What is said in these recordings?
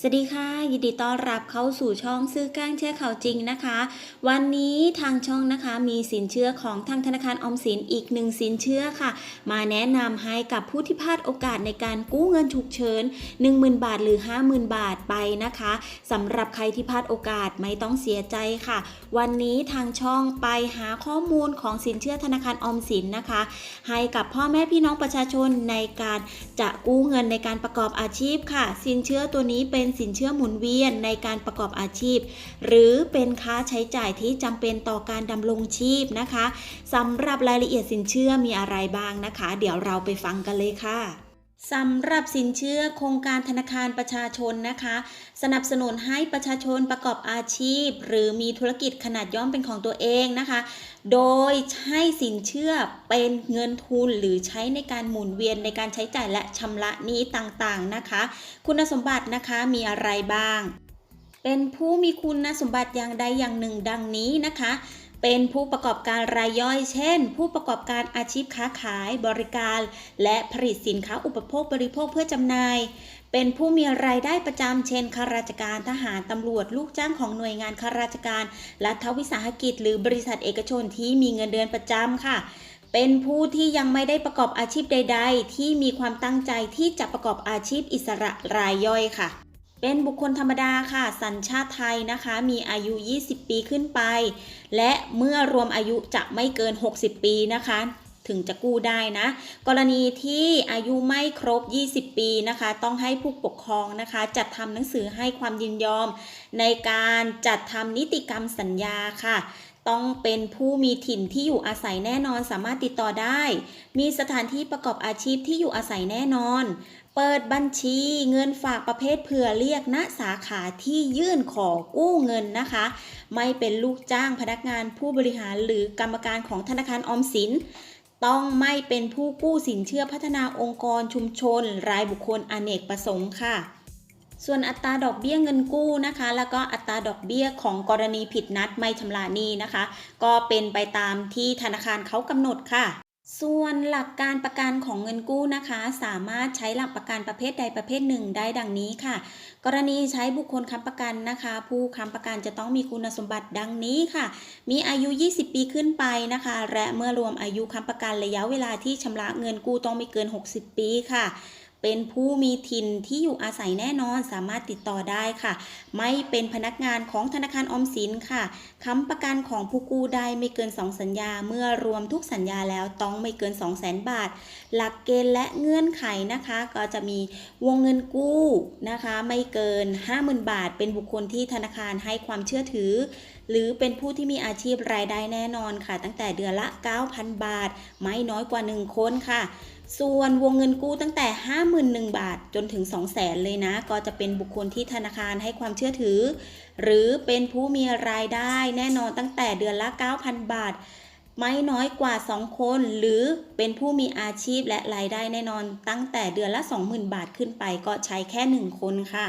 สวัสดีค่ะ ยินดีต้อนรับเข้าสู่ช่องซื้อก้างเชื่ข่าวจริงนะคะ วันนี้ทางช่องนะคะมีสินเชื่อของทางธนาคารออมสินอีกหนึ่งสินเชื่อค่ะ มาแนะนำให้กับผู้ที่พลาดโอกาสในการกู้เงินฉุกเฉิน10,000 บาทหรือ 50,000 บาทไปนะคะสำหรับใครที่พลาดโอกาสไม่ต้องเสียใจค่ะ วันนี้ทางช่องไปหาข้อมูลของสินเชื่อธนาคารออมสินนะคะ ให้กับพ่อแม่พี่น้องประชาชนในการจะกู้เงินในการประกอบอาชีพค่ะ สินเชื่อตัวนี้เป็นสินเชื่อหมุนเวียนในการประกอบอาชีพ หรือเป็นค่าใช้จ่ายที่จำเป็นต่อการดำรงชีพนะคะสำหรับรายละเอียดสินเชื่อมีอะไรบ้างนะคะ เดี๋ยวเราไปฟังกันเลยค่ะ สำหรับสินเชื่อโครงการธนาคารประชาชนนะคะ สนับสนุนให้ประชาชนประกอบอาชีพ หรือมีธุรกิจขนาดย่อมเป็นของตัวเองนะคะ โดยให้สินเชื่อเป็นเงินทุนหรือใช้ในการหมุนเวียนในการใช้จ่ายและชำระหนี้ต่างๆนะคะ คุณสมบัตินะคะมีอะไรบ้าง เป็นผู้มีคุณสมบัติอย่างใดอย่างหนึ่งดังนี้นะคะ เป็นผู้ประกอบการรายย่อย เช่น ผู้ประกอบการอาชีพค้าขาย บริการ และผลิตสินค้าอุปโภคบริโภคเพื่อจำหน่าย เป็นผู้มีรายได้ประจำเช่นข้าราชการทหารตำรวจลูกจ้างของหน่วยงานข้าราชการ รัฐวิสาหกิจ หรือบริษัทเอกชนที่มีเงินเดือนประจำค่ะเป็นผู้ที่ยังไม่ได้ประกอบอาชีพใด ๆ ที่มีความตั้งใจที่จะประกอบอาชีพอิสระรายย่อยค่ะ เป็นบุคคลธรรมดาค่ะ สัญชาติไทยนะคะ มีอายุ 20 ปีขึ้นไป และเมื่อรวมอายุจะไม่เกิน 60 ปีนะคะ ถึงจะกู้ได้นะ กรณีที่อายุไม่ครบ 20 ปีนะคะ ต้องให้ผู้ปกครองนะคะ จัดทำหนังสือให้ความยินยอม ในการจัดทำนิติกรรมสัญญาค่ะ ต้องเป็นผู้มีถิ่นที่อยู่อาศัยแน่นอนสามารถติดต่อได้ มีสถานที่ประกอบอาชีพที่อยู่อาศัยแน่นอน เปิดบัญชีเงินฝากประเภทเผื่อเรียกณสาขาที่ยื่นขอกู้เงินนะคะ ไม่เป็นลูกจ้างพนักงานผู้บริหารหรือกรรมการของธนาคารออมสินต้องไม่เป็นผู้กู้สินเชื่อพัฒนาองค์กรชุมชน รายบุคคลอเนกประสงค์ค่ะ ส่วนอัตราดอกเบี้ยเงินกู้นะคะ แล้วก็อัตราดอกเบี้ยของกรณีผิดนัดไม่ชำระหนี้นะคะ ก็เป็นไปตามที่ธนาคารเขากำหนดค่ะ ส่วนหลักการประกันของเงินกู้นะคะ สามารถใช้หลักประกันประเภทใดประเภทหนึ่งได้ดังนี้ค่ะ กรณีใช้บุคคลค้ำประกันนะคะ ผู้ค้ำประกันจะต้องมีคุณสมบัติดังนี้ค่ะ มีอายุ 20 ปีขึ้นไปนะคะ และเมื่อรวมอายุค้ำประกันระยะเวลาที่ชำระเงินกู้ต้องไม่เกิน 60 ปีค่ะ เป็นผู้มีถิ่นที่อยู่อาศัยแน่นอนสามารถติดต่อได้ค่ะ ไม่เป็นพนักงานของธนาคารออมสินค่ะค้ำประกันของผู้กู้ได้ไม่เกิน 2 สัญญา เมื่อรวมทุกสัญญาแล้วต้องไม่เกิน 2 0 0 0 0 0บาท หลักเกณฑ์และเงื่อนไขนะคะ ก็จะมีวงเงินกู้นะคะ ไม่เกิน 50,000 บาท เป็นบุคคลที่ธนาคารให้ความเชื่อถือ หรือเป็นผู้ที่มีอาชีพรายได้แน่นอนค่ะ ตั้งแต่เดือนละ 9,000 บาท ไม่น้อยกว่า 1 คนค่ะ ส่วนวงเงินกู้ตั้งแต่ 51,000 บาทจนถึง 200,000 เลยนะ ก็จะเป็นบุคคลที่ธนาคารให้ความเชื่อถือ หรือเป็นผู้มีรายได้แน่นอนตั้งแต่เดือนละ 9,000 บาท ไม่น้อยกว่า 2 คน หรือเป็นผู้มีอาชีพและรายได้แน่นอนตั้งแต่เดือนละ 20,000 บาทขึ้นไปก็ใช้แค่ 1 คนค่ะ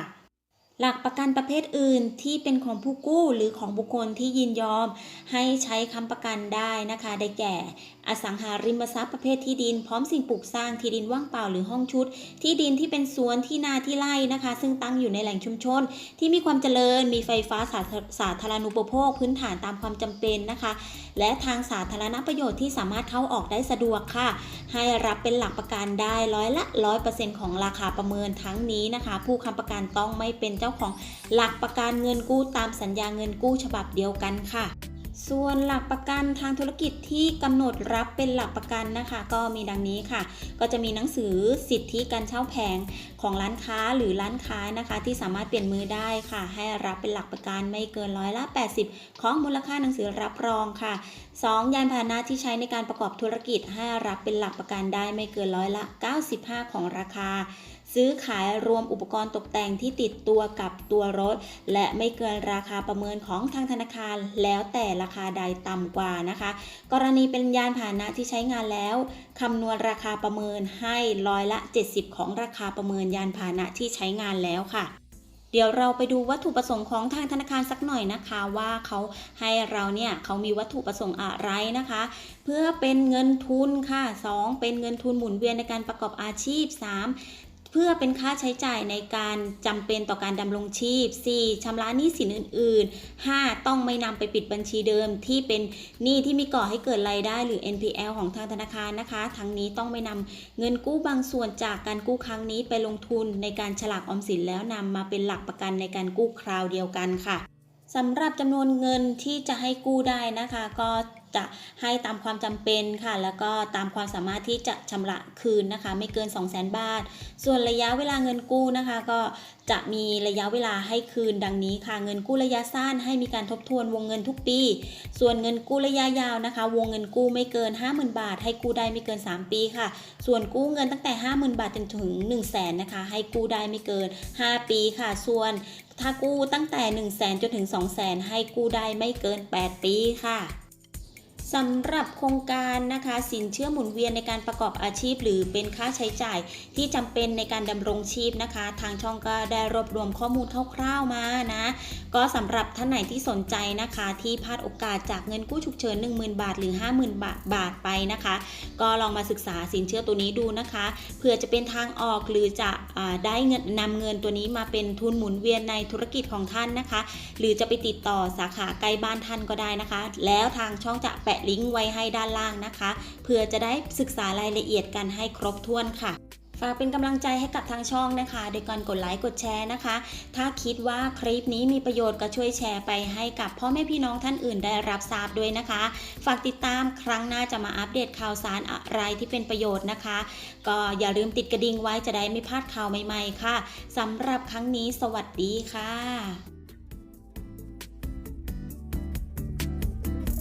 หลักประกันประเภทอื่นที่เป็นของผู้กู้หรือของบุคคลที่ยินยอม ให้ใช้ค้ำประกันได้นะคะ ได้แก่ อสังหาริมทรัพย์ประเภทที่ดิน พร้อมสิ่งปลูกสร้างที่ดินว่างเปล่าหรือห้องชุด ที่ดินที่เป็นสวนที่นาที่ไร่นะคะ ซึ่งตั้งอยู่ในแหล่งชุมชน ที่มีความเจริญมีไฟฟ้าสาธาสาธารณูปโภค พื้นฐานตามความจำเป็นนะคะ และทางสาธารณประโยชน์ที่สามารถเข้าออกได้สะดวกค่ะ ให้รับเป็นหลักประกันได้ร้อยละร้อยเปอร์เซ็นต์ของราคาประเมินทั้งนี้นะคะ ผู้ค้ำประกันต้องไม่เป็นเจ้าของหลักประกันเงินกู้ตามสัญญาเงินกู้ฉบับเดียวกันค่ะ ส่วนหลักประกันทางธุรกิจที่กำหนดรับเป็นหลักประกันนะคะ ก็มีดังนี้ค่ะ ก็จะมีหนังสือสิทธิการเช่าแผงของร้านค้าหรือร้านค้านะคะ ที่สามารถเปลี่ยนมือได้ค่ะ ให้รับเป็นหลักประกันไม่เกินร้อยละ 80 ของมูลค่าหนังสือรับรองค่ะ 2. ยานพาหนะที่ใช้ในการประกอบธุรกิจให้รับเป็นหลักประกันได้ไม่เกินร้อยละ 95 ของราคา ซื้อขายรวมอุปกรณ์ตกแต่งที่ติดตัวกับตัวรถ และไม่เกินราคาประเมินของทางธนาคาร แล้วแต่ราคาใดต่ำกว่านะคะ กรณีเป็นยานพาหนะที่ใช้งานแล้วคำนวณราคาประเมินให้ร้อยละ 70 ของราคาประเมินยานพาหนะที่ใช้งานแล้วค่ะเดี๋ยวเราไปดูวัตถุประสงค์ของทางธนาคารสักหน่อยนะคะว่าเขาให้เราเนี่ยเขามีวัตถุประสงค์อะไรนะคะ เพื่อเป็นเงินทุนค่ะ 2. เป็นเงินทุนหมุนเวียนในการประกอบอาชีพ 3. เพื่อเป็นค่าใช้จ่ายในการจำเป็นต่อการดำรงชีพ 4. ชำระหนี้สินอื่น ๆ 5. ต้องไม่นำไปปิดบัญชีเดิมที่เป็นหนี้ที่มีก่อให้เกิดรายได้หรือ NPL ของทางธนาคารนะคะ ทั้งนี้ต้องไม่นำเงินกู้บางส่วนจากการกู้ครั้งนี้ไปลงทุนในการฉลากออมสินแล้วนำมาเป็นหลักประกันในการกู้คราวเดียวกันค่ะ สำหรับจำนวนเงินที่จะให้กู้ได้นะคะ ก็จะให้ตามความจำเป็นค่ะ แล้วก็ตามความสามารถที่จะชำระคืนนะคะ ไม่เกิน 2 0 0 0 0 0 บาท ส่วนระยะเวลาเงินกู้นะคะ ก็จะมีระยะเวลาให้คืนดังนี้ค่ะ เงินกู้ระยะสั้นให้มีการทบทวนวงเงินทุกปี ส่วนเงินกู้ระยะยาวนะคะ วงเงินกู้ไม่เกิน 50,000 บาท ให้กู้ได้ไม่เกิน 3 ปีค่ะ ส่วนกู้เงินตั้งแต่ 50,000 บาทจนถึง 1 0 0 0 0แสนนะคะ ให้กู้ได้ไม่เกิน 5 ปีค่ะ ส่วน ถ้ากู้ตั้งแต่ 1 0 0 0 0แสนจนถึง 2 0 0 0 0 0 ให้กู้ได้ไม่เกิน 8 ปีค่ะ สำหรับโครงการนะคะสินเชื่อหมุนเวียนในการประกอบอาชีพ หรือเป็นค่าใช้จ่ายที่จำเป็นในการดำรงชีพนะคะ ทางช่องก็ได้รวบรวมข้อมูลคร่าวๆมานะก็สำหรับท่านไหนที่สนใจนะคะ ที่พลาดโอกาสจากเงินกู้ฉุกเฉิน 10,000 บาท หรือ 50,000 บาทบาทไปนะคะ ก็ลองมาศึกษาสินเชื่อตัวนี้ดูนะคะเพื่อจะเป็นทางออกหรือจะอได้เงินนำเงินตัวนี้มาเป็นทุนหมุนเวียนในธุรกิจของท่านนะคะ หรือจะไปติดต่อสาขาใกล้บ้านท่านก็ได้นะคะ แล้วทางช่องจะแปะลิงก์ไว้ให้ด้านล่างนะคะ เพื่อจะได้ศึกษารายละเอียดกันให้ครบถ้วนค่ะฝากเป็นกำลังใจให้กับทางช่องนะคะ โดยการกดไลค์กดแชร์นะคะ ถ้าคิดว่าคลิปนี้มีประโยชน์ก็ช่วยแชร์ไปให้กับพ่อแม่พี่น้องท่านอื่นได้รับทราบด้วยนะคะ ฝากติดตามครั้งหน้าจะมาอัปเดตข่าวสารอะไรที่เป็นประโยชน์นะคะ ก็อย่าลืมติดกระดิ่งไว้จะได้ไม่พลาดข่าวใหม่ๆค่ะสำหรับครั้งนี้สวัสดีค่ะ